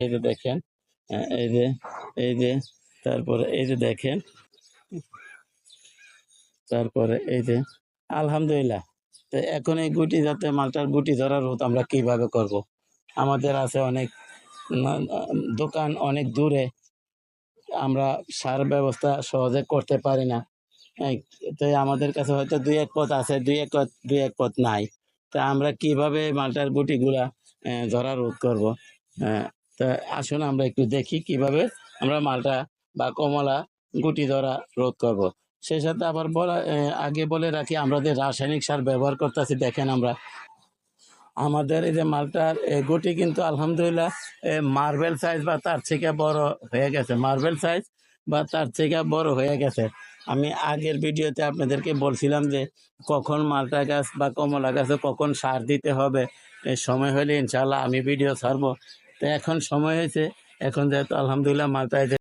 এই যে দেখেন এই যে এই যে তারপরে এই যে দেখেন তারপরে এই যে আলহামদুলিল্লাহ তো এখন এই গুটি যাতে মালটার গুটি ধরার রোধ আমরা কীভাবে করব। আমাদের আছে অনেক দোকান অনেক দূরে আমরা সার ব্যবস্থা সহজে করতে পারি না। তাই আমাদের কাছে হয়তো দুই এক পথ আছে দুই এক পথ দুই এক পথ নাই। তা আমরা কীভাবে মালটার গুটিগুলা ধরা রোধ করব? আহ, তা আসুন আমরা একটু দেখি কীভাবে আমরা মালটা বা কমলা গুটি ধরা রোধ করব। সেই সাথে আবার বলা আগে বলে রাখি, আমরা যে রাসায়নিক সার ব্যবহার করতেছি, দেখেন আমরা। আমাদের এই যে মালটার গুটি কিন্তু আলহামদুলিল্লাহ মার্বেল সাইজ বা তার থেকে বড় হয়ে গেছে। মার্বেল সাইজ বা তার থেকে বড় হয়ে গেছে। আমি আগের ভিডিওতে আপনাদেরকে বলছিলাম যে, কখন মালটা গাছ বা কমলা গাছে কখন সার দিতে হবে সময় হলে ইনশাল্লাহ আমি ভিডিও ছাড়বো। তো এখন সময় হয়েছে এখন যেহেতু আলহামদুলিল্লাহ মালটা এই যে